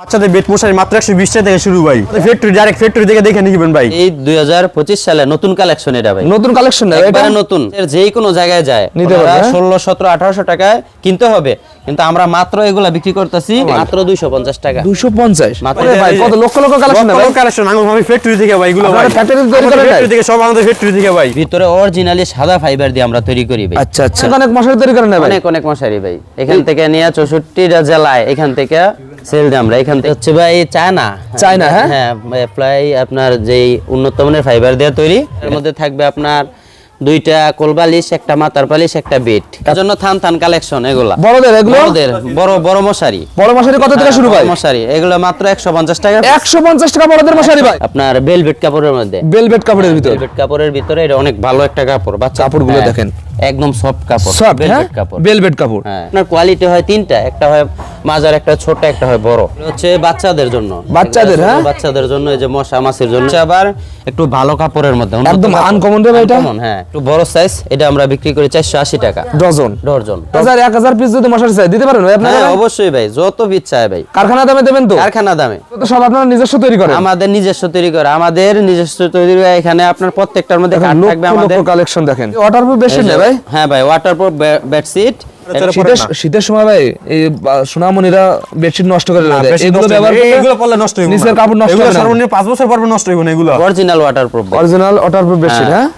বাচ্চাদের বেড মশারি মাত্র একশো বিশ টাকা থেকে শুরু ভাই। ফ্যাক্টরি ডাইরেক্ট ফ্যাক্টরি থেকে দেখে নিবেন ভাই। এই দুই সালে নতুন কালেকশন এটা ভাই। নতুন কালেকশন এটা নতুন। এর যেই কোনো জায়গায় যায়। হ্যাঁ? ষোলো সতেরো আঠারোশো টাকায় কিনতে হবে। কিন্তু আমরা মাত্র এগুলা বিক্রি করতেছি মাত্র দুইশো পঞ্চাশ টাকা। দুশো পঞ্চাশ? কত লক্ষ লক্ষ কালেকশন কালেকশন আমি ফ্যাক্টরি থেকে ভাই এগুলো ভাই। আপনারা factory থেকে তৈরি করেন ফ্যাক্টরি থেকে সব আমাদের ফ্যাক্টরি থেকে ভাই। ভিতরে অরিজিনালি সাদা ফাইবার দিয়ে আমরা তৈরি করি ভাই। আচ্ছা আচ্ছা। অনেক মশারি তৈরি করেন না ভাই? অনেক অনেক মশারি ভাই। এখান থেকে নিয়ে চৌষট্টিটা জেলায় এখান থেকে সেল আমরা এখান থেকে হচ্ছে ভাই চায়না। চায়না, হ্যাঁ? হ্যাঁ প্রায় আপনার যেই উন্নত মানের ফাইবার দেওয়া তৈরি এর মধ্যে থাকবে আপনার দুইটা কোলবালিশ একটা মাথার পালিশ একটা বেড। এর জন্য থান থান কালেকশন এগুলা। বড়দের এগুলো? বড়দের বড় বড় মশারি। বড় মশারি কত থেকে শুরু ভাই? মশারি এগুলো মাত্র একশো পঞ্চাশ টাকা। একশো পঞ্চাশ টাকা বড়দের মশারি ভাই? আপনার বেলভেট কাপড়ের মধ্যে। বেলভেট কাপড়ের ভিতর? বেলভেট কাপড়ের ভিতরে এটা অনেক ভালো একটা কাপড়। বাচ্চা কাপড়গুলো হ্যাঁ, দেখেন। একদম সফট কাপড় সফট হ্যাঁ? কাপড়। বেলভেট কাপড়। হ্যাঁ আপনার কোয়ালিটি হয় তিনটা একটা হয় মাঝার একটা ছোট একটা হয় বড়। হচ্ছে বাচ্চাদের জন্য। বাচ্চাদের, হ্যাঁ? বাচ্চাদের জন্য এই যে মশা মাছির জন্য। আবার একটু ভালো কাপড়ের মধ্যে। একদম uncommon রে ভাই এটা? হ্যাঁ। একটু বড় সাইজ এটা আমরা বিক্রি করি চারশো আশি টাকা। ডজন? ডর্জন হাজার এক হাজার পিস যদি মশারি চাই দিতে পারেন ভাই আপনারা? হ্যাঁ অবশ্যই ভাই যত বিচ চায় ভাই। কারখানা দামে দেবেন তো? কারখানা দামে। তো সব আপনারা নিজস্ব তৈরি করেন? আমাদের নিজস্ব তৈরি করে আমাদের নিজস্ব তৈরি করে এখানে আপনার প্রত্যেকটার মধ্যে লক্ষ থাকবে আমাদের। কালেকশন দেখেন। ওয়াটার প্রুফ বেশি না ভাই? হ্যাঁ ভাই ওয়াটারপ্রুফ বেডশিট শীতের শীতের সময় ভাই এই সোনামণিরা বেডশিট নষ্ট করে দেয়। এগুলো নষ্ট ব্যবহার এগুলো পড়লে নষ্ট হইব নিচের না। কাপড় নষ্ট হবে না। সর্বনিম্ন পাঁচ বছর পর নষ্ট হইব না এগুলো। Original waterproof original waterproof bedsheet হ্যাঁ?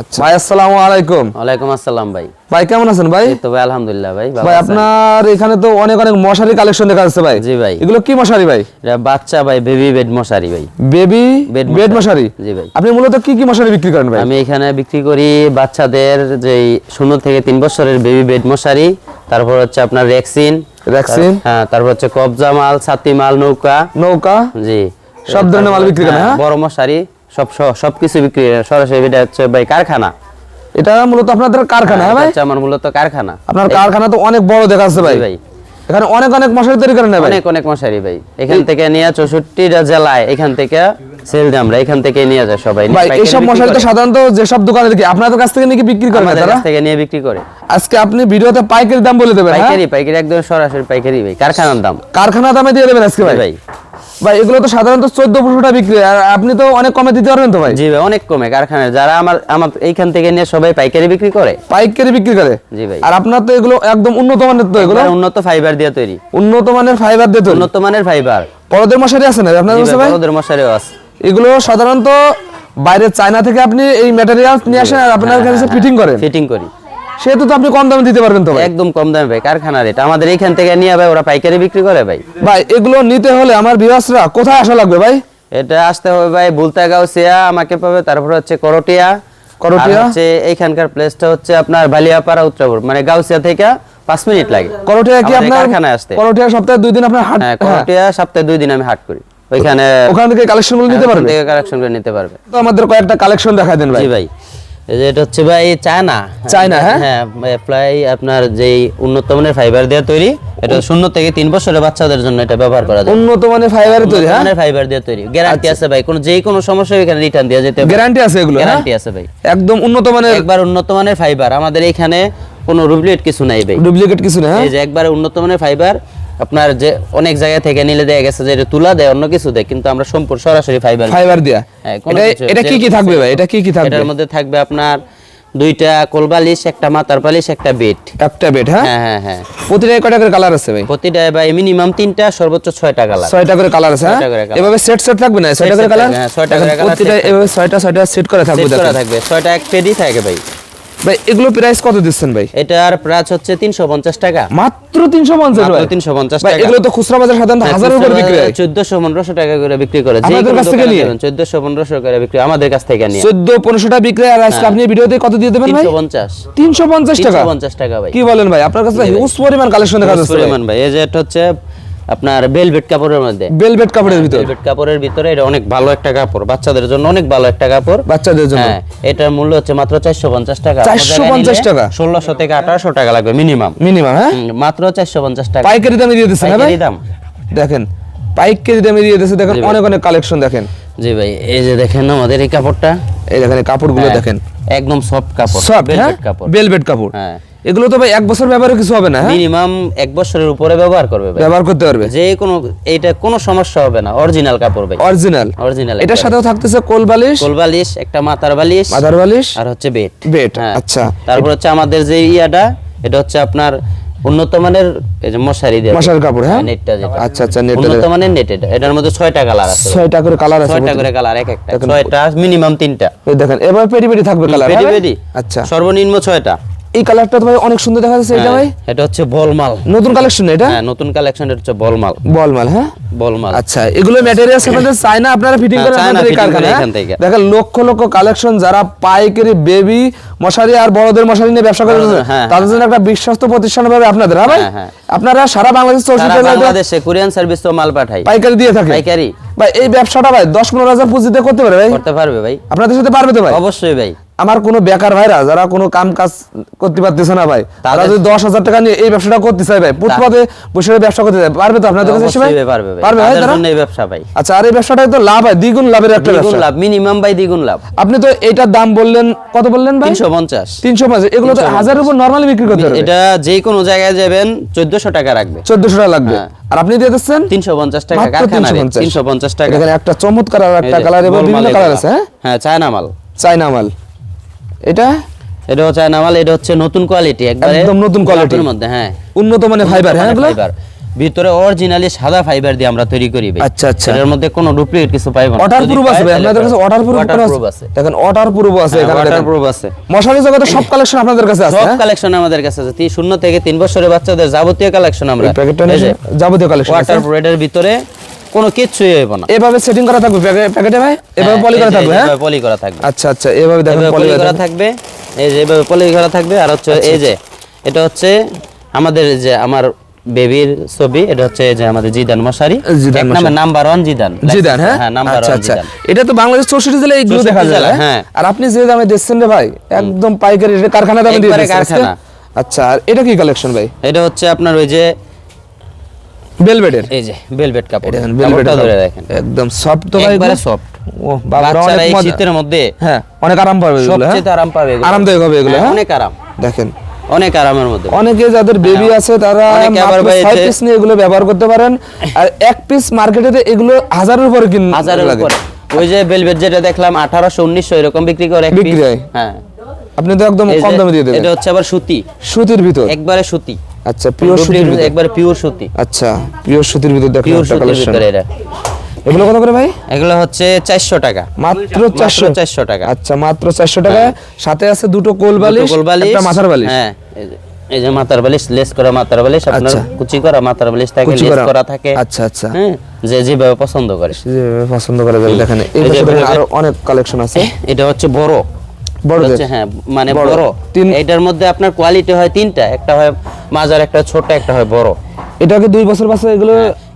আচ্ছা। ভাই আসসালামু আলাইকুম। ওয়ালাইকুম আসসালাম ভাই। ভাই কেমন আছেন ভাই? তো ভাই আলহামদুলিল্লাহ ভাই ভাই আপনার এখানে তো অনেক অনেক মশারি কালেকশন দেখা যাচ্ছে ভাই। জি ভাই। এগুলো কি মশারি ভাই? এটা বাচ্চা ভাই বেবি বেড মশারি ভাই। বেবি বেড মশারি। মশারি? জি ভাই। আপনি মূলত কি কি মশারি বিক্রি করেন ভাই? আমি এখানে বিক্রি করি বাচ্চাদের যে শূন্য থেকে তিন বছরের বেবি বেড মশারি তারপর হচ্ছে আপনার রেক্সিন রেক্সিন। হ্যাঁ তারপর হচ্ছে কবজা মাল ছাতি মাল নৌকা। নৌকা? জি। সব ধরনের মাল বিক্রি করেন, হ্যাঁ? বড় মশারি সব সব- সবকিছু বিক্রি করে। সরাসরি এটা হচ্ছে ভাই কারখানা। এটা মূলত আপনাদের কারখানা হ্যাঁ ভাই? আমার মূলত কারখানা। আপনার কারখানা তো অনেক বড় দেখা যাচ্ছে ভাই ভাই। এখানে অনেক অনেক মশারি তৈরি করেন ভাই। অনেক অনেক মশারি ভাই। এখান থেকে নিয়ে চৌষট্টিটা জেলায় এখান থেকে সেল আমরা এখান থেকে নিয়ে যায় সবাই। ভাই এইসব মশারি তো করে। সাধারণত যেসব দোকানে দেখি আপনাদের কাছ থেকে নাকি বিক্রি করেন আমাদের তারা কাছ থেকে নিয়ে বিক্রি করে। আজকে আপনি ভিডিওতে পাইকারি দাম বলে দেবেন হ্যাঁ? পাইকারি পাইকারি একদম সরাসরি পাইকারি ভাই কারখানার দাম। কারখানা দামে দিয়ে দেবেন আজকে ভাই। ভাই। ভাই এগুলো তো সাধারণত চোদ্দ টাকা বিক্রি আর আপনি তো অনেক কমে দিতে পারবেন তো ভাই? জি ভাই অনেক কমে। কারখানায় যারা আমার আমার এইখান থেকে নিয়ে সবাই পাইকারি বিক্রি করে। পাইকারি বিক্রি করে? জি ভাই। আর আপনার তো এগুলো একদম উন্নত মানের তো এগুলো? এগুলো উন্নত ফাইবার দিয়ে তৈরি। উন্নত মানের ফাইবার দিয়ে তৈরি? উন্নত মানের ফাইবার বড়দের মশারি আছে না আপনার কাছে ভাই বড়দের মশারিও আছে। এগুলো সাধারণত বাইরে চায়না থেকে আপনি এই ম্যাটেরিয়াল নিয়ে আসেন আর আপনার কাছে ফিটিং করেন। ফিটিং করি। সেহেতু তো আপনি কম দামে দিতে পারবেন তো ভাই? একদম কম দামে ভাই কারখানার এটা। আমাদের এইখান থেকে নিয়ে ভাই ওরা পাইকারি বিক্রি করে ভাই। ভাই এগুলো নিতে হলে আমার বিবাসরা কোথায় আসা লাগবে ভাই? এটা আসতে হবে ভাই বুলতা গাউসিয়া আমাকে পাবে তারপর হচ্ছে করটিয়া। করটিয়া? হচ্ছে এইখানকার প্লেসটা হচ্ছে আপনার বালিয়াপাড়া উত্তরপুর। মানে গাউসিয়া থেকে পাঁচ মিনিট লাগে। করটিয়া কি আপনার কারখানায় আসতে। করটিয়া সপ্তাহে দুই দিন আপনার হাট হ্যাঁ হ্যাঁ, করটিয়া সপ্তাহে দুই দিন আমি হাট করি। ওইখানে ওখান থেকে কালেকশনগুলো নিতে ওখান পারবে? থেকে কালেকশন করে নিতে পারবে। তো আমাদের কয়েকটা কালেকশন দেখাই দেন ভাই। ভাই। এটা হচ্ছে ভাই চায়না। চায়না, হ্যাঁ? হ্যাঁ প্রায় আপনার যেই উন্নত মানের ফাইবার দিয়ে তৈরি এটা শূন্য থেকে তিন বছরের বাচ্চাদের জন্য এটা ব্যবহার করা যায়। উন্নত মানের ফাইবারে তৈরি হ্যাঁ? আচ্ছা। ফাইবার দিয়ে তৈরি। গ্যারান্টি আছে ভাই কোনো যেই কোনো সমস্যা এখানে রিটার্ন দেওয়া যেতে গ্যারান্টি আছে এগুলো গ্যারান্টি আছে ভাই। একদম উন্নত মানের একবার উন্নত মানের ফাইবার আমাদের এখানে কোনো রুবলেট কিছু নাই ভাই। ডুপ্লিকেট কিছু না হ্যাঁ? এই যে একবার উন্নত মানের ফাইবার আপনার যে অনেক জায়গা থেকে নিলে দেখা গেছে যে এটা তুলা দেয় অন্য কিছু দেয় কিন্তু আমরা সম্পূর্ণ সরাসরি ফাইবার ফাইবার দিয়া? এটা কি কি থাকবে ভাই? এটা কি কি থাকবে? এটার মধ্যে থাকবে আপনার দুইটা কোলবালিশ একটা মাথার পালিশ একটা বেড। একটা বেড হ্যাঁ? হ্যাঁ হ্যাঁ হ্যাঁ। প্রতিটা কয়টা করে কালার আছে ভাই? প্রতিটা ভাই মিনিমাম তিনটা সর্বোচ্চ ছয়টা কালার ছয়টা করে কালার আছে হ্যাঁ। এভাবে সেট সেট থাকবে না? ছয়টা করে কালার হ্যাঁ, ছয়টা করে colour প্রতিটা এভাবে ছয়টা ছয়টা সেট করে থাকবে সেট করা থাকবে। ছয়টা এক পেডি থাকে ভাই। ভাই এগুলো প্রাইস কত দিচ্ছেন ভাই? এটার প্রাইস হচ্ছে তিনশো পঞ্চাশ টাকা। মাত্র তিনশো পঞ্চাশ মাত্র ভাই 350 ভাই, টাকা। এগুলো তো খুচরা বাজার সাধারণত হাজারের উপর বিক্রি হয়। চোদ্দশো পনেরোশো টাকা করে বিক্রি করে। যে আপনাদের কাছ থেকে নিয়ে? চোদ্দশো পনেরোশো করে বিক্রি আমাদের কাছ থেকে নিয়ে। চোদ্দ পনেরোশোটা বিক্রি আর আজকে আপনি ভিডিওতে কত দিয়ে দেবেন ভাই? তিনশো পঞ্চাশ। তিনশো পঞ্চাশ টাকা। তিনশো পঞ্চাশ টাকা ভাই। কি বলেন ভাই? আপনার কাছে হিউজ পরিমাণ কালেকশন দেখা যাচ্ছে পরিমাণ ভাই। এই যে এটা হচ্ছে আপনার বেলভেট কাপড়ের মধ্যে। বেলভেট কাপড়ের ভিতরে। ভেলভেট কাপড়ের ভিতরে এটা অনেক ভালো একটা কাপড়। বাচ্চাদের জন্য অনেক ভালো একটা কাপড়। বাচ্চাদের জন্য। হ্যাঁ এটার মূল্য হচ্ছে মাত্র চারশো পঞ্চাশ টাকা। 450 টাকা? ষোলোশো থেকে আঠারোশো টাকা লাগবে মিনিমাম মিনিমাম হ্যাঁ? মাত্র চারশো পঞ্চাশ টাকা। পাইকারি দামে দিয়ে দিচ্ছেন হ্যাঁ পাইকারি দাম। দেখেন পাইকারি দামে দিয়ে দিচ্ছে দেখেন অনেক অনেক কালেকশন দেখেন। জি ভাই এই যে দেখেন আমাদের এই কাপড়টা। এই দেখেন কাপড়গুলো হ্যাঁ, দেখেন। একদম সফট কাপড় সফট হ্যাঁ? কাপড়। বেলভেট কাপড়। হ্যাঁ। এগুলো তো ভাই এক বছর ব্যবহারে কিছু হবে না হ্যাঁ? মিনিমাম এক বছরের উপরে ব্যবহার করবে ব্যবহার করতে পারবে? যে কোনো এইটা কোনো সমস্যা হবে না অরিজিনাল কাপড় ভাই। অরিজিনাল অরিজিনাল এটার সাথেও থাকতেছে কোল বালিশ? কোল বালিশ একটা মাথার বালিশ মাদার বালিশ? আর হচ্ছে বেড। বেড হ্যাঁ। আচ্ছা। তারপর হচ্ছে আমাদের যে ইয়াটা এটা হচ্ছে আপনার উন্নত মানের এই যে মশারি দেওয়া মশারির কাপড়, হ্যাঁ? নেটটা যেটা। আচ্ছা, আচ্ছা, নেটটা উন্নত মানের নেট এটা। এটার মধ্যে ছয়টা কালার আছে। ছয়টা করে কালার আছে ছয়টা করে কালার এক একটা। ছয়টা মিনিমাম তিনটা। এই দেখেন এবার পেটি পেটি থাকবে কালার পেডি পেডি। আচ্ছা। সর্বনিম্ন ছয়টা। এই কালারটা ভাই অনেক সুন্দর দেখা যাচ্ছে এটা ভাই? হ্যাঁ, এটা হচ্ছে বলমাল। নতুন কালেকশন এটা? হ্যাঁ নতুন কালেকশন এটা হচ্ছে বলমাল। বলমাল হ্যাঁ? বলমাল। আচ্ছা এগুলো ম্যাটেরিয়ালস আপনাদের চায়না? আপনারা ফিটিং করেন আপনাদের এই fitting করে কারখানায় এখান থেকে। দেখেন লক্ষ লক্ষ কালেকশন যারা পাইকারি বেবি মশারি আর বড়দের মশারি নিয়ে ব্যবসা করে হ্যাঁ, হ্যাঁ। তাদের জন্য একটা বিশ্বস্ত প্রতিষ্ঠান ভাবে আপনাদের হ্যাঁ ভাই। আপনারা সারা বাংলাদেশ চৌষট্টি বাংলাদেশে কোরিয়ান সার্ভিস তো মাল পাঠায় পাইকারি দিয়ে থাকে। পাইকারি। ভাই এই ব্যবসাটা ভাই দশ পনেরো হাজার পুঁজিতে করতে পারে ভাই? করতে পারবে ভাই। আপনাদের সাথে পারবে তো ভাই? অবশ্যই ভাই। আমার কোনো বেকার ভাইরা যারা কোনো কাম কাজ করতে পারতেছে না ভাই তারা যদি দশ হাজার টাকা নিয়ে এই ব্যবসাটা করতে চায় ভাই ফুটপাতে বসে ব্যবসা করতে চায় পারবে তো আপনাদের কাছে ভাই? পারবে ভাই। পারবে ভাই তারা? এই ব্যবসা ভাই। আচ্ছা আর এই ব্যবসাটাই তো লাভ হয় দ্বিগুণ লাভের একটা দ্বিগুণ ব্যবসা। লাভ মিনিমাম ভাই দ্বিগুণ লাভ। আপনি তো এটার দাম বললেন কত বললেন ভাই? তিনশো পঞ্চাশ। তিনশো পাঁচ এগুলো তো হাজারের উপর নর্মালি বিক্রি করতে পারবে। এটা যে কোনো জায়গায় যাবেন চোদ্দশো টাকা রাখবে। চোদ্দশো টাকা লাগবে। হ্যাঁ। আর আপনি দিয়ে দিচ্ছেন? তিনশো পঞ্চাশ টাকা মাত্র কারখানা 350 তিনশো পঞ্চাশ। টাকা। এখানে একটা চমৎকার আর একটা কালার এবং বিভিন্ন কালার আছে হ্যাঁ? হ্যাঁ চায়না মাল। চায়না মাল। এটা? এটাও চায়না মাল এটা হচ্ছে নতুন কোয়ালিটি একবারে একদম নতুন। গোলাপের মধ্যে হ্যাঁ। উন্নত মানের ফাইবার হ্যাঁ ফাইবার ভিতরে অরিজিনালি সাদা ফাইবার দিয়ে আমরা তৈরি করি ভাই। আচ্ছা, আচ্ছা। এটার মধ্যে কোনো ডুপ্লিকেট কিছু পাইবো না। যদি প্রুফ আছে ভাই আপনাদের কাছে ওয়াটার প্রুফ আছে। দেখেন ওয়াটার প্রুফ আছে এখানে ওয়াটার দেখেন। প্রুফ আছে। মশারি জগতে সব কালেকশন আপনাদের কাছে আছে সব হ্যাঁ? কালেকশন আমাদের কাছে আছে। তি- শূন্য থেকে তিন বছরের বাচ্চাদের যাবতীয় কালেকশন আমরা। এই প্যাকেটটা নিয়ে যাবতীয় কালেকশন ওয়াটার এর ভিতরে কোনো কিচ্ছুই হইব না। এভাবে সেটিং করা থাকবে প্যাকেটে ভাই? এভাবে পলি করা থাকবে হ্যাঁ? পলি করা থাকবে। আচ্ছা আচ্ছা এভাবে দেখেন পলি করা থাকবে। এই যে এভাবে পলি করা থাকবে আর হচ্ছে আচ্ছা, এই যে এটা হচ্ছে আমাদের যে আমার বেবির ছবি এটা হচ্ছে এই যে আমাদের জিদান মশারি। জিদান এক। Number number one Zidane. Zidane হ্যাঁ? হ্যাঁ নাম্বার আচ্ছা আচ্ছা। জিদান। এটা তো বাংলাদেশ চৌষট্টি জেলায় এইগুলো 64 দেখা যায় হ্যাঁ? হ্যাঁ। আর আপনি যে দামে দিচ্ছেন রে ভাই একদম পাইকারি কারখানা দামে দিয়ে দিচ্ছেন। আচ্ছা। আর এটা কি কালেকশন ভাই? এটা হচ্ছে আপনার ওই যে বেলভেটের এই যে কাপড়। দেখেন ধরে দেখেন। একদম সফট তো ভাই একবারে সফট ও বাবা অনেক শীতের মধ্যে হ্যাঁ অনেক আরাম পাবে এগুলো হ্যাঁ। সবচেয়ে আরাম পাবে এগুলো। আরামদায়ক হবে এগুলো হ্যাঁ, হ্যাঁ। অনেক আরাম। দেখেন। অনেক আরামের মধ্যে। অনেকে যাদের বেবি আছে তারা ছয় পিস নিয়ে এগুলো ব্যবহার করতে পারেন। আর এক পিস মার্কেটে এগুলো হাজারের উপরে কিন হাজারের উপরে। ওই যে যেটা দেখলাম আঠারোশো উনিশশো এরকম বিক্রি করে এক বিক্রি হয়? হ্যাঁ। আপনি তো একদম কম দামে দিয়ে দেবেন। এটা হচ্ছে আবার সুতি। সুতির ভিতর। একবারে সুতি। আচ্ছা পিওর সুতির ভিতর একবারে পিওর সুতি। আচ্ছা পিওর সুতির ভিতর দেখেন পিওর সুতির কালেকশন ভিতরে এটা। এগুলো কত করে ভাই? এগুলো হচ্ছে চারশো টাকা। মাত্র চারশো। চারশো টাকা। আচ্ছা মাত্র চারশো টাকা। সাথে আছে দুটো কোল বালিশ একটা মাথার বালিশ। হ্যাঁ এই যে- মাথার বালিশ লেস করা মাথার বালিশ আপনার আচ্ছা। কুচি করা মাথার বালিশ থাকে লেস করা। থাকে। আচ্ছা, আচ্ছা। হ্যাঁ যে যেভাবে পছন্দ করে। যেভাবে পছন্দ করে দেখেন এই পাশে আরও অনেক কালেকশন আছে। এটা হচ্ছে বড়। হ্যাঁ মানে বড়। এটার মধ্যে আপনার কোয়ালিটি হয় তিনটা একটা হয় মাঝার একটা ছোট একটা হয় বড়। এটাকে দুই বছর বাচ্চা এগুলো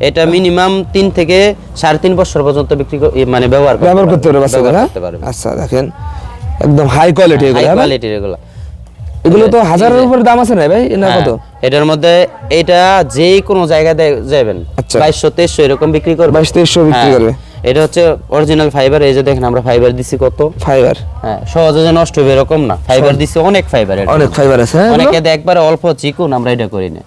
এটা মিনিমাম তিন থেকে সাড়ে তিন বছর পর্যন্ত বিক্রি মানে ব্যবহার ব্যবহার করতে পারবে পারবে, বাচ্চাদের ব্যবহার হ্যাঁ করতে পারবে আচ্ছা দেখেন। একদম হাই কোয়ালিটি এগুলো হাই কোয়ালিটির এগুলো। এগুলো তো হাজারের উপরে দাম আছে না ভাই? না হ্যাঁ, কত? এটার মধ্যে এটা যে কোনো জায়গায় যাবেন। আচ্ছা। বাইশশো তেইশশো এরকম বিক্রি করবে বাইশ তেইশশো বিক্রি করবে। এটা হচ্ছে অরিজিনাল ফাইবার এই যে দেখেন আমরা ফাইবার দিছি কত? ফাইবার হ্যাঁ সহজে যে নষ্ট হবে এরকম না। ফাইবার দিছি অনেক ফাইবার অনেক ফাইবার আছে হ্যাঁ অনেকে একবারে অল্প চিকুন আমরা এটা করি না।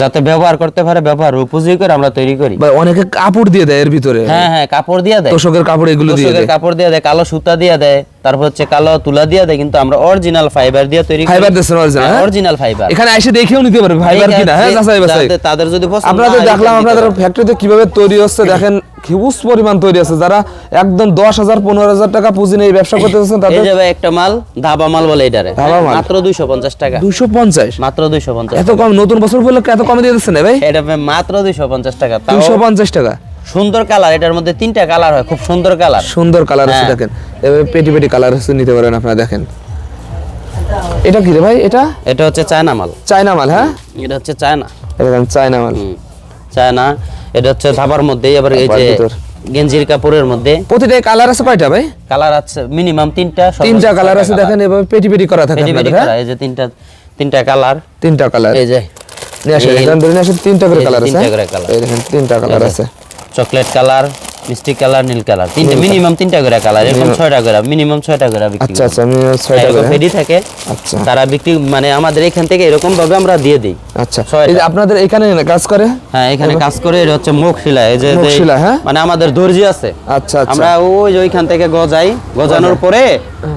যাতে ব্যবহার করতে পারে ব্যবহার উপযোগী করে আমরা তৈরি করি। ভাই অনেকে কাপড় দিয়ে দেয় এর ভিতরে। হ্যাঁ হ্যাঁ কাপড় দিয়ে দেয়। তোষকের কাপড় এগুলো দিয়ে দেয়। কাপড় দিয়ে দেয় কালো সুতা দিয়ে দেয় তারপর হচ্ছে কালো তুলা দিয়ে দেয় কিন্তু আমরা অরিজিনাল ফাইবার দিয়ে তৈরি ফাইবার original, হ্যাঁ? অরিজিনাল ফাইবার এখানে এসে দেখেও নিতে পারবে ফাইবার কিনা হ্যাঁ যাচাই বাছাই তাদের যদি পছন্দ আপনাদের দেখলাম আপনাদের ফ্যাক্টরিতে কীভাবে তৈরি হচ্ছে দেখেন হিউজ পরিমাণ তৈরি আছে। যারা একদম দশ হাজার পনেরো হাজার টাকা পুঁজি নিয়ে ব্যবসা করতে চাচ্ছেন এই তাদের যে ভাই একটা মাল ধাবা মাল বলে এটারে। ধাবা মাল? মাত্র দুইশো পঞ্চাশ টাকা। দুশো পঞ্চাশ? মাত্র দুইশো পঞ্চাশ এত কম নতুন বছর বললে এত কমে দিয়ে দিচ্ছেন ভাই? এটা মাত্র দুইশো পঞ্চাশ টাকা। দুশো পঞ্চাশ টাকা। সুন্দর কালার এটার মধ্যে তিনটা কালার হয় খুব সুন্দর কালার। সুন্দর কালার আছে হ্যাঁ। দেখেন। এভাবে পেটি পেটি কালার আছে নিতে পারেন আপনারা দেখেন। এটা কি রে ভাই এটা? এটা হচ্ছে চায়না মাল। চায়না মাল হ্যাঁ? এটা হচ্ছে চায়না। এটা চায়না মাল। চায়না। এটা হচ্ছে ধাবার মধ্যে এবার এই যে। গেঞ্জির কাপড়ের মধ্যে। প্রতিটা কালার আছে কয়টা ভাই? কালার আছে মিনিমাম তিনটা তিনটা কালার আছে দেখেন এভাবে পেটি পেটি করা থাকে আপনাদের, হ্যাঁ? এই যে তিনটা তিনটা কালার। তিনটা কালার। এই যে। নিয়ে আসেন ধরে নিয়ে আসেন তিনটা করে কালার আছে তিনটা হ্যাঁ? করে কালার। এই দেখেন তিনটা কালার আছে। চকলেট কালার মিষ্টি কালার নীল কালার। তিনটা মিনিমাম তিনটা করে কালার এরকম ছয়টা করে মিনিমাম ছয়টা করে বিক্রি আচ্ছা আচ্ছা আমি ছয়টা করে। ফেডি থাকে আচ্ছা। তারা বিক্রি মানে আমাদের এখান থেকে এরকম ভাবে আমরা দিয়ে দিই। আচ্ছা এই আপনাদের এখানে কাজ করে? হ্যাঁ এখানে কাজ করে এটা হচ্ছে মুখ শিলা এই যে শিলা, হ্যাঁ? মানে আমাদের দর্জি আছে। আচ্ছা আচ্ছা। আমরা ওই যে ওইখান থেকে গজাই গজানোর পরে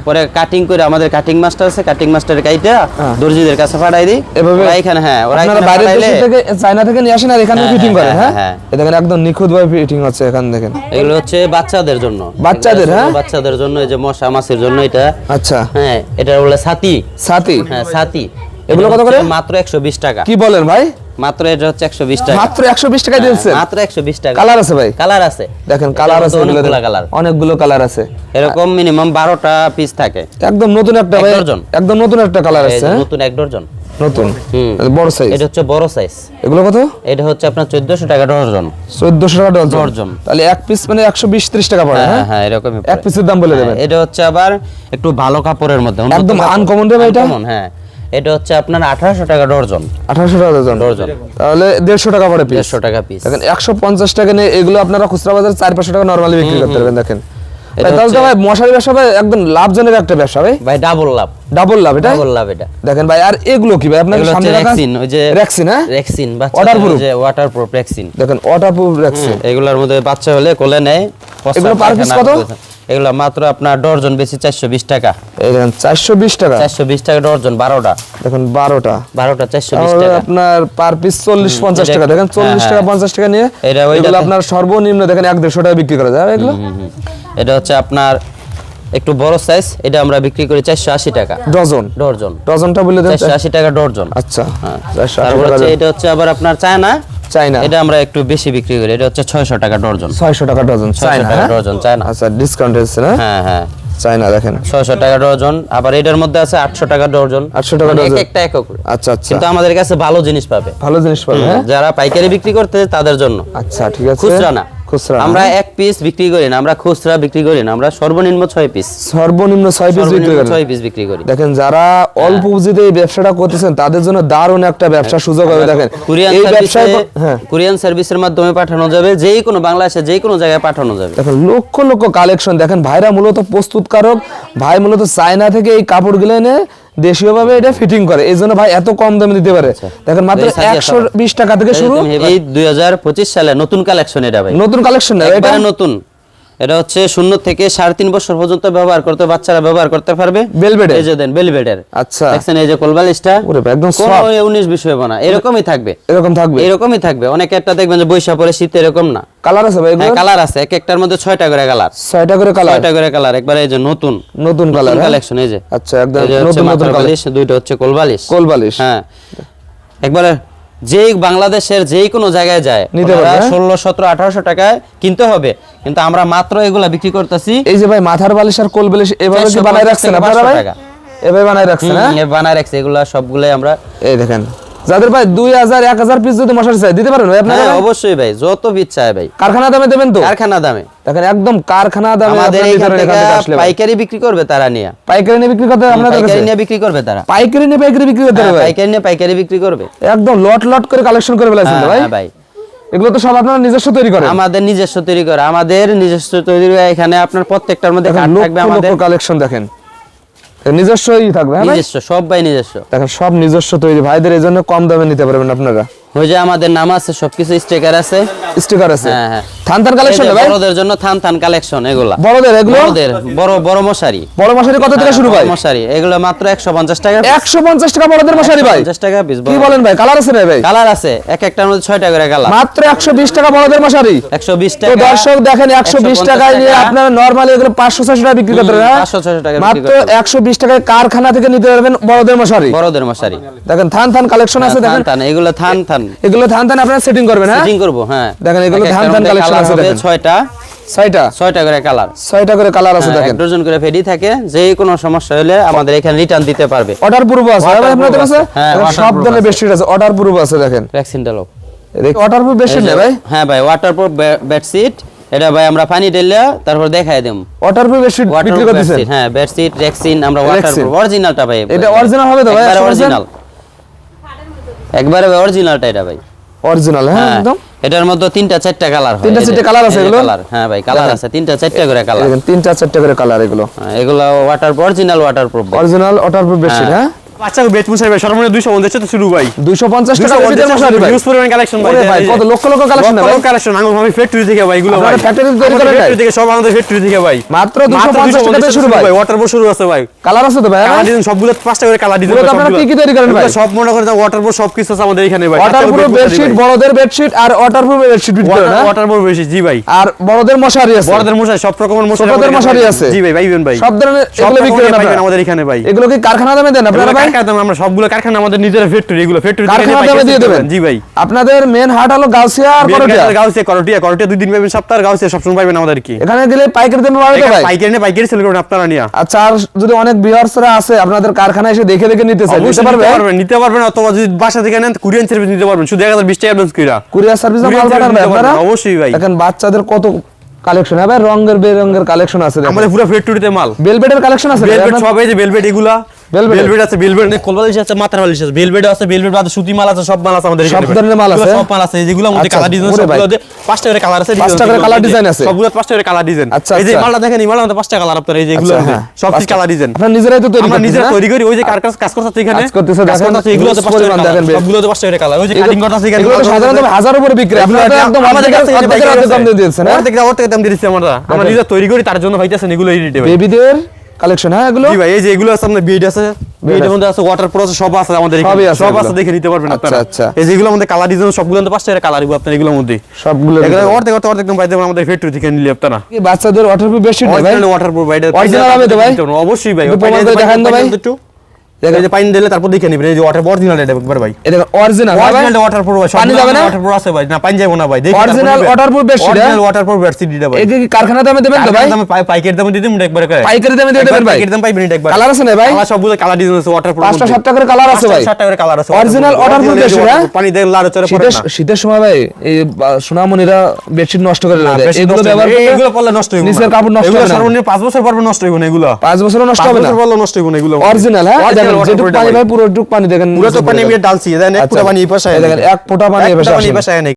পরে কাটিং করে আমাদের কাটিং মাস্টার আছে কাটিং মাস্টার কাইটা দর্জিদের কাছে পাঠাই দিই। এভাবে এখানে হ্যাঁ ওরা এখানে দেশ থেকে চায়না থেকে নিয়ে আসেন আর এখানে হ্যাঁ, ফিটিং হ্যাঁ, হ্যাঁ হ্যাঁ। দেখেন একদম নিখুঁত ভাবে ফিটিং হচ্ছে এখান দেখেন এগুলো হচ্ছে বাচ্চাদের জন্য। বাচ্চাদের, হ্যাঁ? বাচ্চাদের জন্য এই যে মশা মাছের জন্য এটা। আচ্ছা। হ্যাঁ এটা বলে ছাতি। সাথী হ্যাঁ ছাতি। এগুলো কত করে? মাত্র একশো বিশ টাকা। কি বলেন ভাই? মাত্র এটা হচ্ছে একশো বিশ টাকা। মাত্র একশো বিশ টাকা দিয়েছেন? মাত্র একশো বিশ টাকা। কালার আছে ভাই? কালার আছে। দেখেন কালার আছে অনেকগুলা। কালার। অনেকগুলো কালার আছে। এরকম মিনিমাম বারোটা পিস থাকে। একদম নতুন একটা ভাই। একদম নতুন একটা কালার আছে হ্যাঁ? নতুন এক ডজন। নতুন? হুম। বড় সাইজ এটা হচ্ছে বড় সাইজ এগুলো কত? এটা হচ্ছে আপনার চোদ্দশো টাকা ডজন চোদ্দশো টাকা ডজন ডজন। তাহলে এক পিস মানে একশো বিশ ত্রিশ টাকা পড়ে হ্যাঁ হ্যাঁ? হ্যাঁ এরকমই এক পিসের দাম বলে দেবেন। এটা হচ্ছে আবার একটু ভালো কাপড়ের মধ্যে। একদম uncommon রে ভাই এটা? হ্যাঁ। এটা হচ্ছে আপনার আঠারোশো টাকা ডজন আঠারোশো টাকা ডজন ডজন। তাহলে দেড়শো টাকা পড়ে পিস দেড়শো টাকা পিস দেখেন একশো পঞ্চাশ টাকা নিয়ে এগুলো আপনারা খুচরা বাজারে চার পাঁচশো টাকা নর্মালি বিক্রি করতে পারবেন দেখেন। তাহলে ভাই মশারি ব্যবসা ভাই একদম লাভজনক একটা ব্যবসা ভাই। ভাই ডাবল লাভ। ডাবল লাভ এটা? ডাবল লাভ এটা। দেখেন ভাই আর এগুলো কি ভাই? আপনার এগুলো সামনে রাখা রেক্সিন ওই যে রেক্সিন হ্যাঁ? রেক্সিন? বাচ্চা যে ওয়াটারপ্রুফ রেক্সিন দেখেন ওয়াটারপ্রুফ রেক্সিন এগুলোর মধ্যে বাচ্চা হলে কোলে নেয় এগুলো piece কত? এগুলো মাত্র আপনার ডর্জন বেশি চারশো বিশ টাকা। দেখেন চারশো বিশ টাকা? চারশো বিশ টাকা ডর্জন বারোটা। দেখেন বারোটা। বারোটা চারশো বিশ টাকা। আপনার পার পিস চল্লিশ পঞ্চাশ টাকা। দেখেন। চল্লিশ হ্যাঁ, টাকা হ্যাঁ। পঞ্চাশ টাকা নিয়ে এটা আপনার সর্বনিম্ন দেখেন এক দেড়শো টাকা বিক্রি করা যায় এগুলো। এটা হচ্ছে আপনার একটু বড় সাইজ এটা আমরা বিক্রি করি চারশো আশি টাকা। ডজন? ডর্জন। ডজনটা বলে দেন চারশো আশি টাকা ডর্জন। আচ্ছা হ্যাঁ। তারপর হচ্ছে এটা হচ্ছে আবার আপনার চায়না। চাইনা এটা আমরা একটু বেশি বিক্রি করি। এটা হচ্ছে ছয়শো টাকা ডজন। 600 টাকা ডজন টাকা হ্যাঁ? চায়না। আচ্ছা ডিসকাউন্ট আছে না? হ্যাঁ হ্যাঁ। চাইনা দেখেন। ছয়শো টাকা ডজন আবার এটার মধ্যে আছে আটশো টাকা ডজন। 800 টাকা ডজন। এক একটা একক আচ্ছা আচ্ছা। কিন্তু আমাদের কাছে ভালো জিনিস পাবে। ভালো জিনিস পাবে হ্যাঁ? যারা পাইকারি বিক্রি করতে তাদের জন্য। আচ্ছা ঠিক আছে। খুচরা না। আমরা এক পিস বিক্রি করি না আমরা খুচরা বিক্রি করি না আমরা সর্বনিম্ন পিস সর্বনিম্ন পিস বিক্রি ছয় পিস বিক্রি করি। দেখেন যারা অল্প পুঁজিতে এই ব্যবসাটা করতেছেন তাদের জন্য দারুণ একটা ব্যবসা সুযোগ হবে দেখেন। কুরিয়ান এই ব্যবসায় হ্যাঁ। কুরিয়ান সার্ভিসের মাধ্যমে পাঠানো যাবে যেই কোনো বাংলাদেশে যেই কোনো জায়গায় পাঠানো যাবে। দেখেন লক্ষ লক্ষ কালেকশন দেখেন ভাইরা মূলত প্রস্তুতকারক ভাই মূলত চায়না থেকে এই কাপড়গুলো এনে দেশীয় ভাবে এটা ফিটিং করে। এই জন্য ভাই এত কম দামে দিতে পারে। দেখেন মাত্র একশো বিশ টাকা থেকে শুরু। এই দুই হাজার পঁচিশ সালে নতুন কালেকশন এটা ভাই। নতুন কালেকশন এটা নতুন। এটা হচ্ছে শূন্য থেকে সাড়ে তিন বছর পর্যন্ত ব্যবহার করতে বাচ্চারা ব্যবহার করতে পারবে। Velvet এই যে দেন বেলভেটের আচ্ছা। দেখছেন এই যে কোলবালিশটা একদম না। এরকমই থাকবে। এরকম থাকবে? এরকমই থাকবে। অনেক একটা দেখবেন যে বৈশা পরে শীত এরকম না। কালার আছে ভাই হ্যাঁ কালার আছে। এক একটার মধ্যে ছয়টা করে কালার ছয়টা করে কালার ছয়টা করে কালার একবারে এই যে নতুন। নতুন কালার কালেকশন এই যে। আচ্ছা একদম নতুন নতুন বালিশ দুইটা হচ্ছে কোলবালিশ কোলবালিশ হ্যাঁ। একবারে যেই বাংলাদেশের যে কোনো জায়গায় যায় হ্যাঁ? ষোলো সতেরো আঠারোশো টাকায় কিনতে হবে কিন্তু আমরা মাত্র এগুলা বিক্রি করতেছি এই যে ভাই মাথার বালিশ আর কোল বালিশ এভাবে বানাই 450 বানায় রাখছেন আপনারা ভাই। এভাবে বানায় রাখছেন হ্যাঁ বানায় রাখছি এগুলা সবগুলাই আমরা এই দেখেন যাদের ভাই দুই হাজার এক হাজার পিস যদি মশারি চাই দিতে পারেন ভাই আপনারা? হ্যাঁ অবশ্যই ভাই যত পিস চায় ভাই। কারখানা দামে দেবেন তো? কারখানা দামে। দেখেন একদম কারখানা দামে আমাদের পাইকারি বিক্রি করবে তারা নিয়ে। পাইকারি নিয়ে বিক্রি করতে আপনাদের পাইকারি নিয়ে বিক্রি করবে তারা। পাইকারি নিয়ে পাইকারি বিক্রি করতে হ্যাঁ, ভাই। পাইকারি নিয়ে পাইকারি বিক্রি করবে। একদম লট লট করে কালেকশন করে ফেলাইছেন হ্যাঁ, ভাই? হ্যাঁ, ভাই। এগুলো তো সব আপনারা নিজস্ব তৈরি করেন। আমাদের নিজস্ব তৈরি করা আমাদের নিজস্ব তৈরি এখানে আপনার প্রত্যেকটার মধ্যে থাকবে আমাদের। কালেকশন দেখেন। নিজস্বই থাকবে হ্যাঁ নিজস্ব সব ভাই নিজস্ব। দেখেন সব নিজস্ব তৈরি। ভাইদের এই জন্য কম দামে নিতে পারবেন আপনারা। ওই যে আমাদের নাম আছে সবকিছু স্টিকার আছে। স্টিকার আছে? হ্যাঁ, হ্যাঁ। থান থান কালেকশন ভাই? বড়দের জন্য থান থান কালেকশন এগুলা। বড়দের এগুলো? বড়দের বড় বড় মশারি। বড় মশারি কত থেকে শুরু ভাই? মশারি এগুলো মাত্র একশো পঞ্চাশ টাকা একশো পঞ্চাশ টাকা বড়দের মশারি ভাই? পঞ্চাশ টাকা পিস কি বলেন ভাই কালার আছে ভাই? কালার আছে এক একটার মধ্যে ছয়টা করে কালার মাত্র একশো বিশ টাকা বড়দের মশারি। একশো বিশ তো দর্শক দেখেন একশো বিশ 150 টাকায় নিয়ে আপনারা নর্মালি এগুলো পাঁচশো ছয়শো টাকা বিক্রি করতে পারেন হ্যাঁ? 500 600 টাকা মাত্র করতে পারবেন। একশো বিশ টাকায় কারখানা থেকে নিতে পারবেন বড়দের মশারি। বড়দের মশারি। দেখেন থান থান কালেকশন আছে থান দেখেন। থান এগুলো থান থান এগুলো থান থান আপনারা সেটিং করবেন হ্যাঁ? করব হ্যাঁ। দেখেন, এগুলো এক ধান colour আছে দেখেন। ছয়টা। ছয়টা? ছয়টা করে কালার ছয়টা করে কালার আছে এক দেখেন। ডজন করে ফেডি থাকে। যে কোনো সমস্যা হলে আমাদের এখানে রিটার্ন দিতে পারবে। অর্ডার পূর্ব আছে। হ্যাঁ ভাই আপনাদের কাছে? হ্যাঁ, সব ধরনের আছে। বেডশিট আছে। অর্ডার পূর্ব আছে দেখেন। ভ্যাকসিন ডালো অর্ডার পূর্ব বেডশিট নেই ভাই? হ্যাঁ ভাই ওয়াটারপ্রুফ বেডশিট এটা ভাই আমরা পানি ঢেলে তারপর দেখাই দেব। অর্ডার পূর্ব বেডশিট বিক্রি করতেছেন? হ্যাঁ বেডশিট রেক্সিন আমরা Rexin। ওয়াটারপ্রুফ অরিজিনালটা ভাই। এটা original হবে তো ভাই, অরিজিনাল একবারে অরিজিনালটা এটা ভাই। অরিজিনাল হ্যাঁ হ্যাঁ একদম? এটার মধ্যে তিনটা চারটা কালার হয়। তিনটা চারটা কালার আছে এগুলো? কালার হ্যাঁ ভাই কালার আছে তিনটা চারটা করে কালার দেখেন তিনটা চারটা করে কালার এগুলো। এগুলো water original waterproof original waterproof বেশি হ্যাঁ? বাচ্চা ভাই সর্বনিম্ন শুরু ভাই। দুইশো পঞ্চাশ টাকা বেশি মশারি ভাই হিউজ পরিমাণ কালেকশন ভাই ভাই, কত লক্ষ লক্ষ collection না ভাই? কালেকশন আমি ফ্যাক্টরি থেকে ভাই এগুলো ভাই। আপনারা তৈরি করেন ভাই? ফ্যাক্টরি থেকে সব আমাদের ফ্যাক্টরি থেকে ভাই। মাত্র 250 টাকা থেকে শুরু ভাই। ওয়াটার বোর্ড শুরু আছে ভাই। কালার আছে তো ভাই হ্যাঁ? কালার ডিজাইন সবগুলো পাঁচটা করে কালার ডিজাইন মূলত আপনারা কি কি তৈরি করেন ভাই? সব মনে করেন ওয়াটার বোর্ড সব কিছু আছে আমাদের এখানে ভাই। ওয়াটার প্রুফ বেডশিট বড়দের বেডশিট আর ওয়াটার প্রুফ বেডশিট বিক্রি না ওয়াটার বোর্ড বেশি জি ভাই। আর বড়দের মশারি আছে। বড়দের মশাই সব রকমের ছোটদের মশারি আছে? জি ভাই ভাইবেন ভাই। সব ধরনের এগুলো বিক্রি করেন আমাদের এখানে ভাই। এগুলো কি কারখানা দামে দেন আপনারা ভাই? কারখানা দাম আমরা সবগুলো কারখানা আমাদের নিজের ফ্যাক্টরি এগুলো ফ্যাক্টরি কারখানা দামে দিয়ে দেবেন? জি ভাই। আপনাদের মেন হাট হলো গাউসিয়া আর করটিয়া গাউসে করটিয়া করটিয়া দুই দিন পাবেন সপ্তাহে গাউসে সবসময় পাবেন আমাদের কি? এখানে গেলে পাইকারি দামে ভাই। পাইকারি নিয়ে পাইকারি সেল করবেন আপনারা নিয়ে। আচ্ছা আর যদি অনেক ভিউয়ার্সরা আছে আপনাদের কারখানা এসে দেখে দেখে নিতে চাই নিতে পারবেন নিতে পারবেন অথবা যদি বাসা থেকে নেন কুরিয়ান সার্ভিস নিতে পারবেন শুধু এক হাজার বিশ টাকা অ্যাডভান্স কইরা। কুরিয়ার সার্ভিস Courier মাল পাঠান ভাই আপনারা। অবশ্যই ভাই। দেখেন বাচ্চাদের কত কালেকশন হবে রঙের বেরঙের কালেকশন আছে আমাদের পুরো ফ্যাক্টরিতে মাল। বেলবেটের কালেকশন আছে এই যে ভেলভেট এগুলা? ভেলভেট আছে ভেলভেট নেই কোলবালিশ আছে মাথার বালিশ আছে ভেলভেট আছে ভেলভেট আছে সুতি মাল আছে সব মাল আছে আমাদের সব ধরনের মাল আছে? সব মাল আছে যেগুলো মধ্যে আচ্ছা, কালার ডিজাইন ওরে ভাই। পাঁচটা করে কালার আছে পাঁচটা করে colour design আছে? সবগুলো পাঁচটা করে কালার ডিজাইন এই যে। মালটা দেখেন এই মালটা পাঁচটা কালার আপনার এই যে এগুলো। সব কিছু কালার ডিজাইন আপনারা নিজেরাই তো তৈরি আমরা নিজেরা তৈরি করি ওই যে কার কাজ কাজ এখানে কাজ করতেছে, দেখেন, করতেছে এগুলোতে পাঁচটা করে দেখেন বেশ। সবগুলোতে পাঁচটা করে কালার ওই যে কাটিং করতেছে এখানে এগুলো সাধারণত হাজার উপরে বিক্রি আপনারা একদম আমাদের কাছে অর্ধেকের- অর্ধেকের অর্ধেক দাম দিয়ে দিয়েছেন? অর্ধেক অর্ধেক দাম দিয়ে দিচ্ছি আমরা আমরা নিজে তৈরি করি তার জন্য হইতেছে এগুলো এই রেটে বেবিদের কালেকশন হ্যাঁ এগুলো ভাই এই যে এগুলো আছে আপনার বিড আছে বিডের মধ্যে আছে ওয়াটার প্রুফ সব আছে আমাদের এখানে। সব আছে দেখে নিতে পারবেন আচ্ছা, আপনারা আচ্ছা। এই যেগুলো আমাদের কালার ডিজাইন সবগুলো তো পাঁচটা কালার দিব আপনার এগুলোর মধ্যে সবগুলো এগুলো। অর্ধেক অর্ধেক অর্ধেক দাম পাইতে আমাদের ফ্যাক্টরি থেকে নিলে আপনারা এই বাচ্চাদের ওয়াটারপ্রুফ না ভাই ওয়াটার প্রুফ ভাই অরিজিনাল হবে তো ভাই? অবশ্যই ভাই একটু দেখান তো ভাই। যে পানি দিলে তারপর দেখে নিবেন এই যে ওয়াটার অরিজিনাল এটা একবার ভাই। এটা অরিজিনাল অরিজিনাল ওয়াটার প্রো ভাই? পানি যাবে না? ওয়াটার প্রো আছে ভাই। না পানি যাবে না ভাই। Original waterproof bedsheet, হ্যাঁ? অরিজিনাল ওয়াটার প্রো বেডশিট দিতে ভাই। এই যে কারখানা দামে দেবেন তো ভাই? দামে পাইকারি দামে একবার করে। পাইকারি দামে দিয়ে দেবেন ভাই? পাইকারি দাম পাইবেন একবার। কালার আছে না ভাই? কালার সবগুলো কালার ডিজাইন আছে ওয়াটার প্রো পাঁচটা সাতটা করে কালার আছে ভাই। করে কালার আছে Original waterproof bedsheet, হ্যাঁ? পানি দিয়ে লাড়ে চড়ে পড়ে শীতের না। শীতের সময় ভাই এই সোনামণিরা বেডশিট নষ্ট করে দেয়। এগুলো ব্যবহার না। করলে এগুলো পড়লে নষ্ট হইব নিচের কাপড় নষ্ট হবে না। সর্বনিম্ন পাঁচ বছর পর নষ্ট হইব না এগুলো। পাঁচ বছরও নষ্ট হবে না। বছর পরলে নষ্ট হইব না এগুলো। অরিজিনাল হ্যাঁ? যেটুকু পানি ভাই। পুরো টুক পানি দেখেন পুরো তো পানি আমি। ডালছি দেখেন এক আচ্ছা। ফুটা পানি এই পাশে দেখেন এক ফোঁটা পানি এক এই। পাশে